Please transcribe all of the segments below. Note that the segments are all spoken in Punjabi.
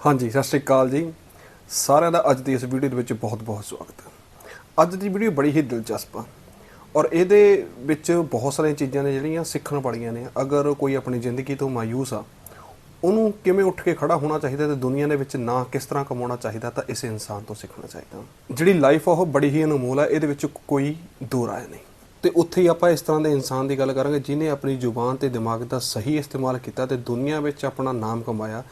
ਹਾਂਜੀ, ਸਤਿ ਸ਼੍ਰੀ ਅਕਾਲ ਜੀ। ਸਾਰਿਆਂ ਦਾ ਅੱਜ ਦੀ ਇਸ ਵੀਡੀਓ ਦੇ ਵਿੱਚ ਬਹੁਤ-ਬਹੁਤ ਸਵਾਗਤ ਹੈ। ਅੱਜ ਦੀ ਵੀਡੀਓ ਬੜੀ ਹੀ ਦਿਲਚਸਪ ਆ ਔਰ ਇਹਦੇ ਵਿੱਚ ਬਹੁਤ ਸਾਰੀਆਂ ਚੀਜ਼ਾਂ ਨੇ ਜਿਹੜੀਆਂ ਸਿੱਖਣ ਵਾਲੀਆਂ ਨੇ। ਅਗਰ ਕੋਈ ਆਪਣੀ ਜ਼ਿੰਦਗੀ ਤੋਂ ਮਾਯੂਸ ਆ, ਉਹਨੂੰ ਕਿਵੇਂ ਉੱਠ ਕੇ ਖੜਾ ਹੋਣਾ ਚਾਹੀਦਾ ਤੇ ਦੁਨੀਆ ਦੇ ਵਿੱਚ ਨਾ ਕਿਸ ਤਰ੍ਹਾਂ ਕਮਾਉਣਾ ਚਾਹੀਦਾ, ਤਾਂ ਇਸ ਇਨਸਾਨ ਤੋਂ ਸਿੱਖਣਾ ਚਾਹੀਦਾ। ਜਿਹੜੀ ਲਾਈਫ ਆ, ਉਹ ਬੜੀ ਹੀ ਅਨਮੋਲ ਆ, ਇਹਦੇ ਵਿੱਚ ਕੋਈ ਦੋ ਰਾਏ ਨਹੀਂ। ਤੇ ਉੱਥੇ ਹੀ ਆਪਾਂ ਇਸ ਤਰ੍ਹਾਂ ਦੇ ਇਨਸਾਨ ਦੀ ਗੱਲ ਕਰਾਂਗੇ ਜਿਨੇ ਆਪਣੀ ਜ਼ੁਬਾਨ ਤੇ ਦਿਮਾਗ ਦਾ ਸਹੀ ਇਸਤੇਮਾਲ ਕੀਤਾ ਤੇ ਦੁਨੀਆ ਵਿੱਚ ਆਪਣਾ ਨਾਮ ਕਮਾਇਆ।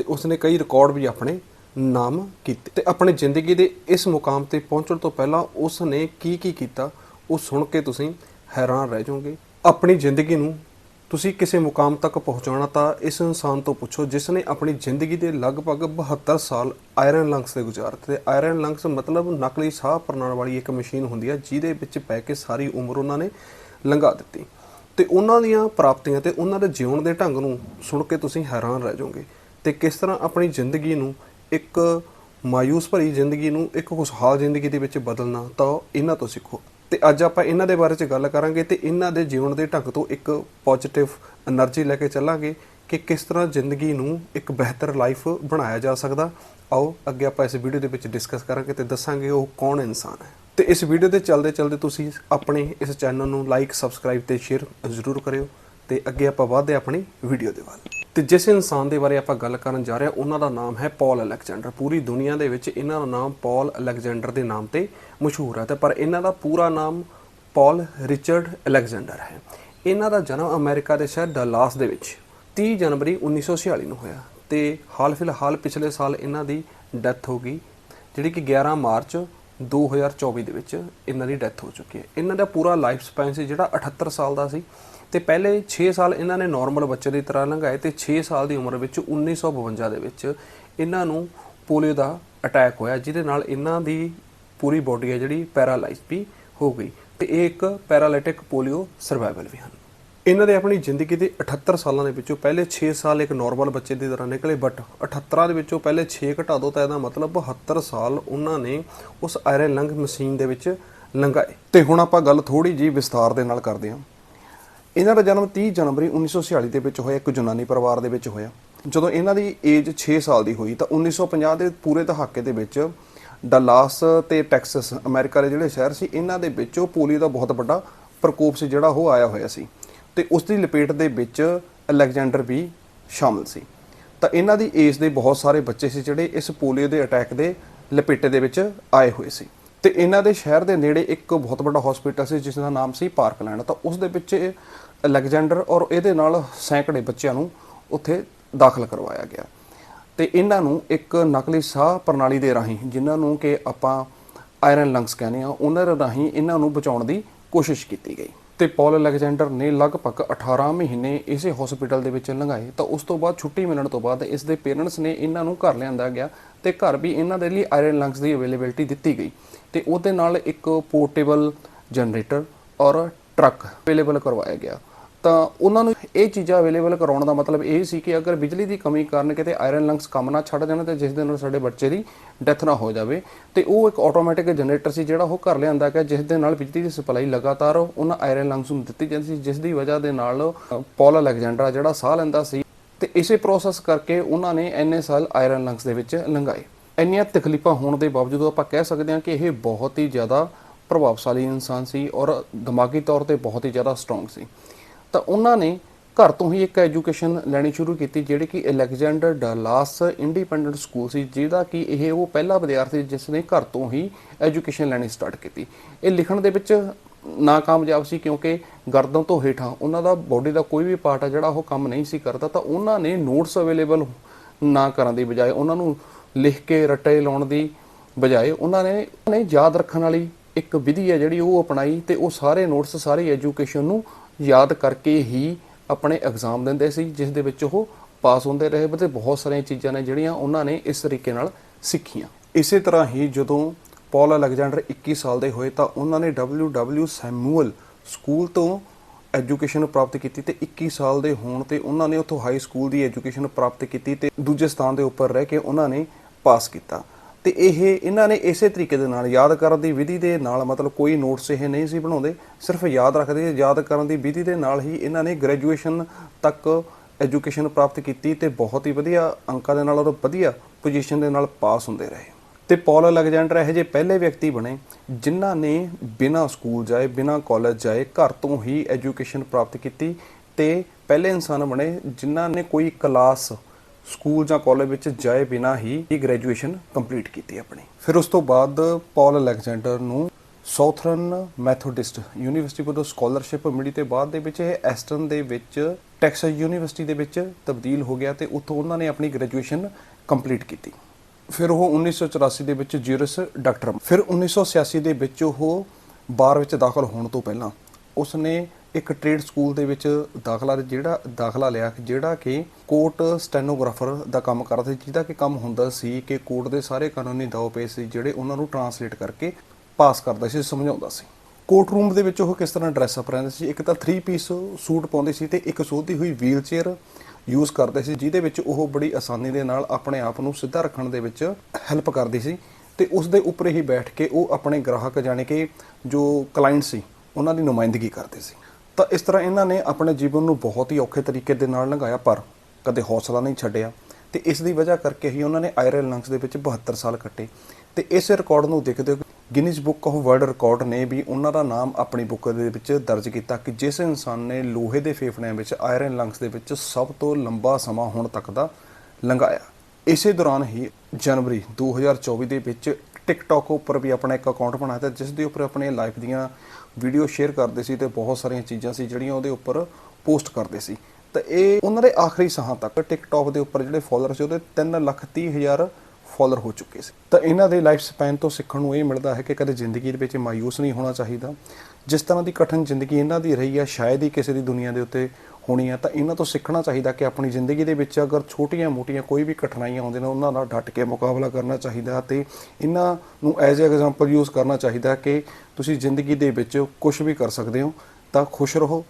ਤੇ ਉਸਨੇ ਕਈ ਰਿਕਾਰਡ ਵੀ ਆਪਣੇ ਨਾਮ ਕੀਤੇ। ਤੇ ਆਪਣੀ ਜ਼ਿੰਦਗੀ ਦੇ ਇਸ ਮੁਕਾਮ ਤੇ ਪਹੁੰਚਣ ਤੋਂ ਪਹਿਲਾਂ ਉਸ ਨੇ ਕੀ ਕੀ ਕੀਤਾ, ਉਹ ਸੁਣ ਕੇ ਤੁਸੀਂ ਹੈਰਾਨ ਰਹਿ ਜਾਓਗੇ। ਆਪਣੀ ਜ਼ਿੰਦਗੀ ਨੂੰ ਤੁਸੀਂ ਕਿਸੇ ਮੁਕਾਮ ਤੱਕ ਪਹੁੰਚਾਉਣਾ ਤਾਂ ਇਸ ਇਨਸਾਨ ਤੋਂ ਪੁੱਛੋ ਜਿਸ ਨੇ ਆਪਣੀ ਜ਼ਿੰਦਗੀ ਦੇ ਲਗਭਗ 72 ਸਾਲ ਆਇਰਨ ਲੰਗਸ ਤੇ ਗੁਜ਼ਾਰਤੇ ਤੇ ਆਇਰਨ ਲੰਗਸ ਮਤਲਬ ਨਕਲੀ ਸਾਹ ਪ੍ਰਣਾਲ ਵਾਲੀ ਇੱਕ ਮਸ਼ੀਨ ਹੁੰਦੀ ਹੈ ਜਿਹਦੇ ਵਿੱਚ ਪੈ ਕੇ ਸਾਰੀ ਉਮਰ ਉਹਨਾਂ ਨੇ ਲੰਘਾ ਦਿੱਤੀ। ਤੇ ਉਹਨਾਂ ਦੀਆਂ ਪ੍ਰਾਪਤੀਆਂ ਤੇ ਉਹਨਾਂ ਦੇ ਜਿਉਣ ਦੇ ਢੰਗ ਨੂੰ ਸੁਣ ਕੇ ਤੁਸੀਂ ਹੈਰਾਨ ਰਹਿ ਜਾਓਗੇ। ਤੇ ਕਿਸ ਤਰ੍ਹਾਂ ਆਪਣੀ ਜ਼ਿੰਦਗੀ ਨੂੰ ਇੱਕ ਮਾਇੂਸ ਭਰੀ ਜ਼ਿੰਦਗੀ ਨੂੰ ਇੱਕ ਖੁਸ਼ਹਾਲ ਜ਼ਿੰਦਗੀ ਦੇ ਵਿੱਚ ਬਦਲਣਾ, ਤਾਂ ਇਹਨਾਂ ਤੋਂ ਸਿੱਖੋ। ਤੇ ਅੱਜ ਆਪਾਂ ਇਹਨਾਂ ਦੇ ਬਾਰੇ 'ਚ ਗੱਲ ਕਰਾਂਗੇ ਤੇ ਇਹਨਾਂ ਦੇ ਜੀਵਨ ਦੇ ਢੰਗ ਤੋਂ ਇੱਕ ਪੋਜ਼ਿਟਿਵ એનર્ਜੀ ਲੈ ਕੇ ਚੱਲਾਂਗੇ ਕਿ ਕਿਸ ਤਰ੍ਹਾਂ ਜ਼ਿੰਦਗੀ ਨੂੰ ਇੱਕ ਬਿਹਤਰ ਲਾਈਫ ਬਣਾਇਆ ਜਾ ਸਕਦਾ। ਆਓ, ਅੱਗੇ ਆਪਾਂ ਇਸ ਵੀਡੀਓ ਦੇ ਵਿੱਚ ਡਿਸਕਸ ਕਰਾਂਗੇ ਤੇ ਦੱਸਾਂਗੇ ਉਹ ਕੌਣ ਇਨਸਾਨ ਹੈ। ਤੇ ਇਸ ਵੀਡੀਓ ਦੇ ਚਲਦੇ ਚਲਦੇ ਤੁਸੀਂ ਆਪਣੇ ਇਸ ਚੈਨਲ ਨੂੰ ਲਾਈਕ ਸਬਸਕ੍ਰਾਈਬ ਤੇ ਸ਼ੇਅਰ ਜ਼ਰੂਰ ਕਰਿਓ। ਤੇ ਅੱਗੇ ਆਪਾਂ ਵਧਦੇ ਆਪਣੀ ਵੀਡੀਓ ਦੇ ਵੱਲ। ਤੇ ਜਿਸ ਇਨਸਾਨ ਦੇ ਬਾਰੇ ਆਪਾਂ ਗੱਲ ਕਰਨ ਜਾ ਰਹੇ ਹਾਂ, ਉਹਨਾਂ ਦਾ ਨਾਮ ਹੈ ਪੌਲ ਅਲੈਗਜ਼ੈਂਡਰ ਪੂਰੀ ਦੁਨੀਆ ਦੇ ਵਿੱਚ ਇਹਨਾਂ ਦਾ ਨਾਮ ਪੌਲ ਅਲੈਗਜ਼ੈਂਡਰ ਦੇ ਨਾਮ ਤੇ ਮਸ਼ਹੂਰ ਹੈ ਤੇ ਪਰ ਇਹਨਾਂ ਦਾ ਪੂਰਾ ਨਾਮ ਪੌਲ ਰਿਚਰਡ ਅਲੈਗਜ਼ੈਂਡਰ ਹੈ। ਇਹਨਾਂ ਦਾ ਜਨਮ ਅਮਰੀਕਾ ਦੇ ਸ਼ਹਿਰ ਡਲਾਸ ਦੇ ਵਿੱਚ 30 ਜਨਵਰੀ 1946 ਨੂੰ ਹੋਇਆ ਤੇ ਹਾਲ ਫਿਲਹਾਲ ਪਿਛਲੇ ਸਾਲ ਇਹਨਾਂ ਦੀ ਡੈਥ ਹੋ ਗਈ, ਜਿਹੜੀ ਕਿ 11 ਮਾਰਚ 2024 ਦੇ ਵਿੱਚ ਇਹਨਾਂ ਦੀ ਡੈਥ ਹੋ ਚੁੱਕੀ ਹੈ। ਇਹਨਾਂ ਦਾ ਪੂਰਾ ਲਾਈਫ ਸਪੈਨ ਸੀ ਜਿਹੜਾ 78 ਸਾਲ ਦਾ ਸੀ। ਤੇ ਪਹਿਲੇ 6 ਸਾਲ ਇਹਨਾਂ ਨੇ ਨਾਰਮਲ ਬੱਚੇ ਦੀ ਤਰ੍ਹਾਂ ਲੰਘਾਏ ਤੇ 6 ਸਾਲ ਦੀ ਉਮਰ ਵਿੱਚ 1952 ਦੇ ਵਿੱਚ ਇਹਨਾਂ ਨੂੰ ਪੋਲੀਓ ਦਾ ਅਟੈਕ ਹੋਇਆ, ਜਿਹਦੇ ਨਾਲ ਇਹਨਾਂ ਦੀ ਪੂਰੀ ਬੋਡੀ ਹੈ ਜਿਹੜੀ ਪੈਰਾਲਾਈਜ਼ ਵੀ ਹੋ ਗਈ ਤੇ ਇਹ ਇੱਕ ਪੈਰਾਲਾਈਟਿਕ ਪੋਲੀਓ ਸਰਵਾਈਵਲ ਵੀ ਹਨ। ਇਹਨਾਂ ਦੇ ਆਪਣੀ ਜ਼ਿੰਦਗੀ ਦੇ 78 ਸਾਲਾਂ ਦੇ ਵਿੱਚੋਂ ਪਹਿਲੇ 6 ਸਾਲ ਇੱਕ ਨਾਰਮਲ ਬੱਚੇ ਦੀ ਤਰ੍ਹਾਂ ਨਿਕਲੇ ਬਟ 78 ਦੇ ਵਿੱਚੋਂ ਪਹਿਲੇ 6 ਘਟਾ ਦੋ ਤਾਂ ਇਹਦਾ ਮਤਲਬ 72 ਸਾਲ ਉਹਨਾਂ ਨੇ ਉਸ ਆਇਰਨ ਲੰਗ ਮਸ਼ੀਨ ਦੇ ਵਿੱਚ ਲੰਘਾਏ। ਤੇ ਹੁਣ ਆਪਾਂ ਗੱਲ ਥੋੜੀ ਜੀ ਵਿਸਥਾਰ ਦੇ ਨਾਲ ਕਰਦੇ ਹਾਂ। ਇਹਨਾਂ ਦਾ ਜਨਮ 30 ਜਨਵਰੀ 1946 ਦੇ ਵਿੱਚ ਹੋਇਆ, ਇੱਕ ਯੂਨਾਨੀ ਪਰਿਵਾਰ ਦੇ ਵਿੱਚ ਹੋਇਆ। ਜਦੋਂ ਇਹਨਾਂ ਦੀ ਏਜ 6 ਸਾਲ ਦੀ ਹੋਈ ਤਾਂ 1950 ਦੇ ਪੂਰੇ ਦਹਾਕੇ ਦੇ ਵਿੱਚ ਡਲਾਸ ਤੇ ਟੈਕਸਸ, ਅਮਰੀਕਾ ਦੇ ਜਿਹੜੇ ਸ਼ਹਿਰ ਸੀ, ਇਹਨਾਂ ਦੇ ਵਿੱਚ ਉਹ ਪੋਲੀਓ ਦਾ ਬਹੁਤ ਵੱਡਾ ਪ੍ਰਕੋਪ ਸੀ, ਜਿਹੜਾ ਉਹ ਆਇਆ ਹੋਇਆ ਸੀ। ਤੇ ਉਸ ਦੀ ਲਪੇਟ ਦੇ ਵਿੱਚ ਅਲੈਗਜ਼ੈਂਡਰ ਵੀ ਸ਼ਾਮਲ ਸੀ। ਤਾਂ ਇਹਨਾਂ ਦੀ ਏਜ ਦੇ ਬਹੁਤ ਸਾਰੇ ਬੱਚੇ ਸੀ, ਜਿਹੜੇ ਇਸ ਪੋਲੀਓ ਦੇ ਅਟੈਕ ਦੇ ਲਪੇਟੇ ਦੇ ਵਿੱਚ ਆਏ ਹੋਏ ਸੀ। ਤੇ ਇਹਨਾਂ ਦੇ ਸ਼ਹਿਰ ਦੇ ਨੇੜੇ ਇੱਕ ਬਹੁਤ ਵੱਡਾ ਹਸਪੀਟਲ ਸੀ, ਜਿਸ ਦਾ ਨਾਮ ਸੀ ਪਾਰਕਲੈਂਡ ਤਾਂ ਉਸ ਦੇ ਵਿੱਚ ਅਲੈਗਜ਼ੈਂਡਰ ਔਰ ਇਹਦੇ ਨਾਲ ਸੈਂਕੜੇ ਬੱਚਿਆਂ ਨੂੰ ਉੱਥੇ ਦਾਖਲ ਕਰਵਾਇਆ ਗਿਆ। ਤੇ ਇਹਨਾਂ ਨੂੰ ਇੱਕ ਨਕਲੀ ਸਾਹ ਪ੍ਰਣਾਲੀ ਦੇ ਰਾਹੀਂ, ਜਿਨ੍ਹਾਂ ਨੂੰ ਕਿ ਆਪਾਂ ਆਇਰਨ ਲੰਗਸ ਕਹਿੰਦੇ ਆ ਉਹਨਾਂ ਦੇ ਰਾਹੀਂ ਇਹਨਾਂ ਨੂੰ ਬਚਾਉਣ ਦੀ ਕੋਸ਼ਿਸ਼ ਕੀਤੀ ਗਈ। ਤੇ ਪੌਲ ਅਲੈਗਜ਼ੈਂਡਰ ਨੇ ਲਗਭਗ 18 ਮਹੀਨੇ ਇਸੇ ਹਸਪੀਟਲ ਦੇ ਵਿੱਚ ਲੰਘਾਏ। ਤਾਂ ਉਸ ਤੋਂ ਬਾਅਦ ਛੁੱਟੀ ਮਿਲਣ ਤੋਂ ਬਾਅਦ ਇਸ ਦੇ ਪੇਰੈਂਟਸ ਨੇ ਇਹਨਾਂ ਨੂੰ ਘਰ ਲਿਆਂਦਾ ਗਿਆ। ਤੇ ਘਰ ਵੀ ਇਹਨਾਂ ਦੇ ਲਈ ਆਇਰਨ ਲੰਗਸ ਦੀ ਅਵੇਲੇਬਿਲਟੀ ਦਿੱਤੀ ਗਈ। ਤੇ ਉਹਦੇ ਨਾਲ ਇੱਕ ਪੋਰਟੇਬਲ ਜਨਰੇਟਰ ਔਰ ਟਰੱਕ ਅਵੇਲੇਬਲ ਕਰਵਾਇਆ ਗਿਆ। ਤਾਂ ਉਹਨਾਂ ਨੂੰ ਇਹ ਚੀਜ਼ਾਂ ਅਵੇਲੇਬਲ ਕਰਾਉਣ ਦਾ ਮਤਲਬ ਇਹ ਸੀ ਕਿ ਅਗਰ ਬਿਜਲੀ ਦੀ ਕਮੀ ਕਾਰਨ ਕਿਤੇ ਆਇਰਨ ਲੰਗਸ ਕੰਮ ਨਾ ਛੱਡ ਜਾਣ ਤੇ ਜਿਸ ਦੇ ਨਾਲ ਸਾਡੇ ਬੱਚੇ ਦੀ ਡੈਥ ਨਾ ਹੋ ਜਾਵੇ, ਤੇ ਉਹ ਇੱਕ ਆਟੋਮੈਟਿਕ ਜਨਰੇਟਰ ਸੀ ਜਿਹੜਾ ਉਹ ਘਰ ਲਿਆਂਦਾ ਗਿਆ, ਜਿਸ ਦੇ ਨਾਲ ਬਿਜਲੀ ਦੀ ਸਪਲਾਈ ਲਗਾਤਾਰ ਉਹਨਾਂ ਆਇਰਨ ਲੰਗਸ ਨੂੰ ਦਿੱਤੀ ਜਾਂਦੀ ਸੀ, ਜਿਸ ਦੀ ਵਜ੍ਹਾ ਦੇ ਨਾਲ ਪੌਲ ਅਲੈਗਜੈਂਡਰਾ ਜਿਹੜਾ ਸਾਹ ਲੈਂਦਾ ਸੀ ਤੇ ਇਸੇ ਪ੍ਰੋਸੈਸ ਕਰਕੇ ਉਹਨਾਂ ਨੇ ਐਨਏ ਸਾਲ ਆਇਰਨ ਲੰਗਸ ਦੇ ਵਿੱਚ ਲੰਘਾਏ। ਇੰਨੀਆਂ ਤਕਲੀਫਾਂ ਹੋਣ ਦੇ ਬਾਵਜੂਦ ਆਪਾਂ ਕਹਿ ਸਕਦੇ ਹਾਂ ਕਿ ਇਹ ਬਹੁਤ ਹੀ ਜ਼ਿਆਦਾ ਪ੍ਰਭਾਵਸ਼ਾਲੀ ਇਨਸਾਨ ਸੀ ਔਰ ਦਿਮਾਗੀ ਤੌਰ ਤੇ ਬਹੁਤ ਹੀ ਜ਼ਿਆਦਾ ਸਟਰੋਂਗ ਸੀ। ਤਾਂ ਉਹਨਾਂ ਨੇ ਘਰ ਤੋਂ ਹੀ ਇੱਕ ਐਜੂਕੇਸ਼ਨ ਲੈਣੀ ਸ਼ੁਰੂ ਕੀਤੀ, ਜਿਹੜੀ ਕਿ ਅਲੈਗਜ਼ੈਂਡਰ ਡਲਾਸ ਇੰਡੀਪੈਂਡੈਂਟ ਸਕੂਲ ਸੀ, ਜਿਹਦਾ ਕਿ ਇਹ ਉਹ ਪਹਿਲਾ ਵਿਦਿਆਰਥੀ ਜਿਸ ਨੇ ਘਰ ਤੋਂ ਹੀ ਐਜੂਕੇਸ਼ਨ ਲੈਣੀ ਸਟਾਰਟ ਕੀਤੀ। ਇਹ ਲਿਖਣ ਦੇ ਵਿੱਚ ਨਾਕਾਮਯਾਬ ਸੀ ਕਿਉਂਕਿ ਗਰਦਨ ਤੋਂ ਹੇਠਾਂ ਉਹਨਾਂ ਦਾ ਬਾਡੀ ਦਾ ਕੋਈ ਵੀ ਪਾਰਟ ਆ ਜਿਹੜਾ ਉਹ ਕੰਮ ਨਹੀਂ ਸੀ ਕਰਦਾ, ਤਾਂ ਉਹਨਾਂ ਨੇ ਨੋਟਸ ਅਵੇਲੇਬਲ ਨਾ ਕਰਨ ਦੀ ਬਜਾਏ ਉਹਨਾਂ ਨੂੰ ਲਿਖ ਕੇ ਰੱਟੇ ਲਾਉਣ ਦੀ ਬਜਾਏ ਉਹਨਾਂ ਨੇ ਨੇ ਯਾਦ ਰੱਖਣ ਵਾਲੀ ਇੱਕ ਵਿਧੀ ਹੈ ਜਿਹੜੀ ਉਹ ਅਪਣਾਈ ਤੇ ਉਹ ਸਾਰੇ ਨੋਟਸ ਸਾਰੀ ਐਜੂਕੇਸ਼ਨ ਨੂੰ ਯਾਦ ਕਰਕੇ ਹੀ ਆਪਣੇ ਐਗਜ਼ਾਮ ਦਿੰਦੇ ਸੀ, ਜਿਸ ਦੇ ਵਿੱਚ ਉਹ ਪਾਸ ਹੁੰਦੇ ਰਹੇ ਤੇ ਬਹੁਤ ਸਾਰੀਆਂ ਚੀਜ਼ਾਂ ਨੇ ਜਿਹੜੀਆਂ ਉਹਨਾਂ ਨੇ ਇਸ ਤਰੀਕੇ ਨਾਲ ਸਿੱਖੀਆਂ। ਇਸੇ ਤਰ੍ਹਾਂ ਹੀ ਜਦੋਂ ਪੌਲ ਅਲੈਗਜ਼ੈਂਡਰ 21 ਸਾਲ ਦੇ ਹੋਏ ਤਾਂ ਉਹਨਾਂ ਨੇ WW ਸੈਮੂਅਲ ਸਕੂਲ ਤੋਂ ਐਜੂਕੇਸ਼ਨ ਪ੍ਰਾਪਤ ਕੀਤੀ ਤੇ 21 ਸਾਲ ਦੇ ਹੋਣ ਤੇ ਉਹਨਾਂ ਨੇ ਉੱਥੋਂ ਹਾਈ ਸਕੂਲ ਦੀ ਐਜੂਕੇਸ਼ਨ ਪ੍ਰਾਪਤ ਕੀਤੀ ਤੇ ਦੂਜੇ ਸਥਾਨ ਦੇ ਉੱਪਰ ਰਹਿ ਕੇ ਉਹਨਾਂ ਨੇ ਪਾਸ ਕੀਤਾ। ਤੇ ਇਹ, ਇਹਨਾਂ ਨੇ ਇਸੇ ਤਰੀਕੇ ਦੇ ਨਾਲ ਯਾਦ ਕਰਨ ਦੀ ਵਿਧੀ ਦੇ ਨਾਲ ਮਤਲਬ ਕੋਈ ਨੋਟਸ ਇਹ ਨਹੀਂ ਸੀ ਬਣਾਉਂਦੇ, ਸਿਰਫ ਯਾਦ ਰੱਖਦੇ ਯਾਦ ਕਰਨ ਦੀ ਵਿਧੀ ਦੇ ਨਾਲ ਹੀ ਇਹਨਾਂ ਨੇ ਗ੍ਰੈਜੂਏਸ਼ਨ ਤੱਕ ਐਜੂਕੇਸ਼ਨ ਪ੍ਰਾਪਤ ਕੀਤੀ ਤੇ ਬਹੁਤ ਹੀ ਵਧੀਆ ਅੰਕਾਂ ਦੇ ਨਾਲ ਔਰ ਵਧੀਆ ਪੋਜੀਸ਼ਨ ਦੇ ਨਾਲ ਪਾਸ ਹੁੰਦੇ ਰਹੇ। ਤੇ ਪੌਲ ਅਲੈਗਜ਼ੈਂਡਰ ਇਹੋ ਜਿਹੇ ਪਹਿਲੇ ਵਿਅਕਤੀ ਬਣੇ ਜਿਨ੍ਹਾਂ ਨੇ ਬਿਨਾਂ ਸਕੂਲ ਜਾਏ, ਬਿਨਾਂ ਕਾਲਜ ਜਾਏ ਘਰ ਤੋਂ ਹੀ ਐਜੂਕੇਸ਼ਨ ਪ੍ਰਾਪਤ ਕੀਤੀ ਤੇ ਪਹਿਲੇ ਇਨਸਾਨ ਬਣੇ ਜਿਨ੍ਹਾਂ ਨੇ ਕੋਈ ਕਲਾਸ ਸਕੂਲ ਜਾਂ ਕਾਲਜ ਵਿੱਚ ਜਾਏ ਬਿਨਾਂ ਹੀ ਇਹ ਗ੍ਰੈਜੂਏਸ਼ਨ ਕੰਪਲੀਟ ਕੀਤੀ ਆਪਣੀ। ਫਿਰ ਉਸ ਤੋਂ ਬਾਅਦ ਪੌਲ ਅਲੈਗਜ਼ੈਂਡਰ ਨੂੰ ਸਾਊਥਰਨ ਮੈਥੋਡਿਸਟ ਯੂਨੀਵਰਸਿਟੀ ਵੱਲੋਂ ਸਕਾਲਰਸ਼ਿਪ ਮਿਲੀ ਤੇ ਬਾਅਦ ਦੇ ਵਿੱਚ ਇਹ ਐਸਟਨ ਦੇ ਵਿੱਚ ਟੈਕਸਸ ਯੂਨੀਵਰਸਿਟੀ ਦੇ ਵਿੱਚ ਤਬਦੀਲ ਹੋ ਗਿਆ ਤੇ ਉੱਥੋਂ ਉਹਨਾਂ ਨੇ ਆਪਣੀ ਗ੍ਰੈਜੂਏਸ਼ਨ ਕੰਪਲੀਟ ਕੀਤੀ। ਫਿਰ ਉਹ 1984 ਦੇ ਵਿੱਚ ਜੂਰਿਸ ਡਾਕਟਰ ਫਿਰ 1986 ਦੇ ਵਿੱਚ ਉਹ ਬਾਰ ਵਿੱਚ ਦਾਖਲ ਹੋਣ ਤੋਂ ਪਹਿਲਾਂ ਉਸਨੇ ਇੱਕ ਟ੍ਰੇਡ ਸਕੂਲ ਦੇ ਵਿੱਚ ਦਾਖਲਾ ਜਿਹੜਾ ਦਾਖਲਾ ਲਿਆ, ਜਿਹੜਾ ਕਿ ਕੋਰਟ ਸਟੈਨੋਗ੍ਰਾਫਰ ਦਾ ਕੰਮ ਕਰਦਾ ਸੀ, ਜਿਹਦਾ ਕਿ ਕੰਮ ਹੁੰਦਾ ਸੀ ਕਿ ਕੋਰਟ ਦੇ ਸਾਰੇ ਕਾਨੂੰਨੀ ਦਾਅ ਪੇਚ ਸੀ, ਜਿਹੜੇ ਉਹਨਾਂ ਨੂੰ ਟਰਾਂਸਲੇਟ ਕਰਕੇ ਪਾਸ ਕਰਦਾ ਸੀ, ਸਮਝਾਉਂਦਾ ਸੀ। ਕੋਰਟ ਰੂਮ ਦੇ ਵਿੱਚ ਉਹ ਕਿਸ ਤਰ੍ਹਾਂ ਡਰੈਸ ਅਪ ਰਹਿੰਦੇ ਸੀ? ਇੱਕ ਤਾਂ 3 ਪੀਸ ਸੂਟ ਪਾਉਂਦੇ ਸੀ ਤੇ ਇੱਕ ਸੋਧੀ ਹੋਈ ਵੀਲ ਚੇਅਰ ਯੂਜ਼ ਕਰਦੇ ਸੀ, ਜਿਹਦੇ ਵਿੱਚ ਉਹ ਬੜੀ ਆਸਾਨੀ ਦੇ ਨਾਲ ਆਪਣੇ ਆਪ ਨੂੰ ਸਿੱਧਾ ਰੱਖਣ ਦੇ ਵਿੱਚ ਹੈਲਪ ਕਰਦੀ ਸੀ ਤੇ ਉਸ ਦੇ ਉੱਪਰ ਹੀ ਬੈਠ ਕੇ ਉਹ ਆਪਣੇ ਗ੍ਰਾਹਕ ਜਾਣੇ ਕਿ ਜੋ ਕਲਾਇੰਟ ਸੀ, ਉਹਨਾਂ ਦੀ ਨੁਮਾਇੰਦਗੀ ਕਰਦੇ ਸੀ। ਤਾਂ ਇਸ ਤਰ੍ਹਾਂ ਇਹਨਾਂ ਨੇ ਆਪਣੇ ਜੀਵਨ ਨੂੰ ਬਹੁਤ ਹੀ ਔਖੇ ਤਰੀਕੇ ਦੇ ਨਾਲ ਲੰਘਾਇਆ, ਪਰ ਕਦੇ ਹੌਸਲਾ ਨਹੀਂ ਛੱਡਿਆ ਤੇ ਇਸ ਦੀ ਵਜ੍ਹਾ ਕਰਕੇ ਹੀ ਉਹਨਾਂ ਨੇ ਆਇਰਨ ਲੰਗਸ ਦੇ ਵਿੱਚ 72 ਸਾਲ ਕੱਟੇ ਤੇ ਇਸ ਰਿਕਾਰਡ ਨੂੰ ਦੇਖਦੇ ਹੋ Guinness book of world record ਨੇ ਵੀ ਉਹਨਾਂ ਦਾ ਨਾਮ ਆਪਣੀ ਬੁੱਕ ਦੇ ਵਿੱਚ ਦਰਜ ਕੀਤਾ ਕਿ ਜਿਸ ਇਨਸਾਨ ਨੇ ਲੋਹੇ ਦੇ ਫੇਫੜਿਆਂ ਵਿੱਚ ਆਇਰਨ ਲੰਗਸ ਦੇ ਵਿੱਚ ਸਭ ਤੋਂ ਲੰਬਾ ਸਮਾਂ ਹੁਣ ਤੱਕ ਦਾ ਲੰਘਾਇਆ। ਇਸੇ ਦੌਰਾਨ ਹੀ ਜਨਵਰੀ 2024 ਦੇ ਵਿੱਚ ਟਿਕਟੌਕ ਉੱਪਰ ਵੀ ਆਪਣਾ ਇੱਕ ਅਕਾਊਂਟ ਬਣਾਇਆ ਤੇ ਜਿਸ ਦੇ ਉੱਪਰ ਆਪਣੇ ਲਾਈਫ ਦੀਆਂ ਵੀਡੀਓ ਸ਼ੇਅਰ ਕਰਦੇ ਸੀ ਤੇ ਬਹੁਤ ਸਾਰੀਆਂ ਚੀਜ਼ਾਂ ਸੀ ਜਿਹੜੀਆਂ ਉਹਦੇ ਉੱਪਰ ਪੋਸਟ ਕਰਦੇ ਸੀ। ਤਾਂ ਇਹ ਉਹਨਾਂ ਦੇ ਆਖਰੀ ਸਾਹਾਂ ਤੱਕ ਟਿਕਟੌਕ ਦੇ ਉੱਪਰ ਜਿਹੜੇ ਫਾਲੋਅਰ ਸੀ ਉਹਦੇ 3 ਲੱਖ 30 ਹਜ਼ਾਰ ਫਾਲੋਅਰ ਹੋ ਚੁੱਕੇ ਸੀ। ਤਾਂ ਇਹਨਾਂ ਦੇ ਲਾਈਫ ਸਪੈਨ ਤੋਂ ਸਿੱਖਣ ਨੂੰ ਇਹ ਮਿਲਦਾ ਹੈ ਕਿ ਕਦੇ ਜ਼ਿੰਦਗੀ ਦੇ ਵਿੱਚ ਮਾਯੂਸ ਨਹੀਂ ਹੋਣਾ ਚਾਹੀਦਾ। ਜਿਸ ਤਰ੍ਹਾਂ ਦੀ ਕਠਿਨ ਜ਼ਿੰਦਗੀ ਇਹਨਾਂ ਦੀ ਰਹੀ ਹੈ ਸ਼ਾਇਦ ਹੀ ਕਿਸੇ ਦੀ ਦੁਨੀਆ ਦੇ ਉੱਤੇ ਹੋਣੀ ਹੈ ਤਾਂ ਇਹਨਾਂ ਤੋਂ ਸਿੱਖਣਾ ਚਾਹੀਦਾ ਕਿ ਆਪਣੀ ਜ਼ਿੰਦਗੀ ਦੇ ਵਿੱਚ ਅਗਰ ਛੋਟੀਆਂ-ਮੋਟੀਆਂ ਕੋਈ ਵੀ ਕਠਿਨਾਈਆਂ ਆਉਂਦੀਆਂ ਨੇ, ਉਹਨਾਂ ਨਾਲ ਡਟ ਕੇ ਮੁਕਾਬਲਾ ਕਰਨਾ ਚਾਹੀਦਾ ਤੇ ਇਹਨਾਂ ਨੂੰ ਐਜ਼ ਅ ਐਗਜ਼ਾਮਪਲ ਯੂਜ਼ ਕਰਨਾ ਚਾਹੀਦਾ ਕਿ ਤੁਸੀਂ ਜ਼ਿੰਦਗੀ ਦੇ ਵਿੱਚ ਕੁਝ ਵੀ ਕਰ ਸਕਦੇ ਹੋ, ਤਾਂ ਖੁਸ਼ ਰਹੋ,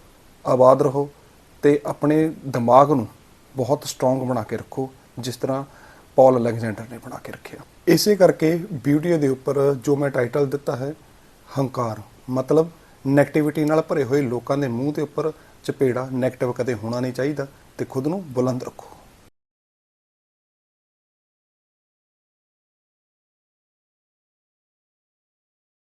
ਆਬਾਦ ਰਹੋ ਤੇ ਆਪਣੇ ਦਿਮਾਗ ਨੂੰ ਬਹੁਤ ਸਟਰੋਂਗ ਬਣਾ ਕੇ ਰੱਖੋ, ਜਿਸ ਤਰ੍ਹਾਂ ਪੌਲ ਅਲੈਗਜ਼ੈਂਡਰ ਨੇ ਬਣਾ ਕੇ ਰੱਖਿਆ। ਇਸੇ ਕਰਕੇ ਵੀਡੀਓ ਦੇ ਉੱਪਰ ਜੋ ਮੈਂ ਟਾਈਟਲ ਦਿੱਤਾ ਹੈ, ਹੰਕਾਰ, ਮਤਲਬ 네ਗੇਟਿਵਿਟੀ ਨਾਲ ਭਰੇ ਹੋਏ ਲੋਕਾਂ ਦੇ ਮੂੰਹ ਦੇ ਉੱਪਰ ਚਪੇੜਾ 네ਗੇਟਿਵ ਕਦੇ ਹੋਣਾ ਨਹੀਂ ਚਾਹੀਦਾ ਤੇ ਖੁਦ ਨੂੰ ਬੁਲੰਦ ਰੱਖੋ।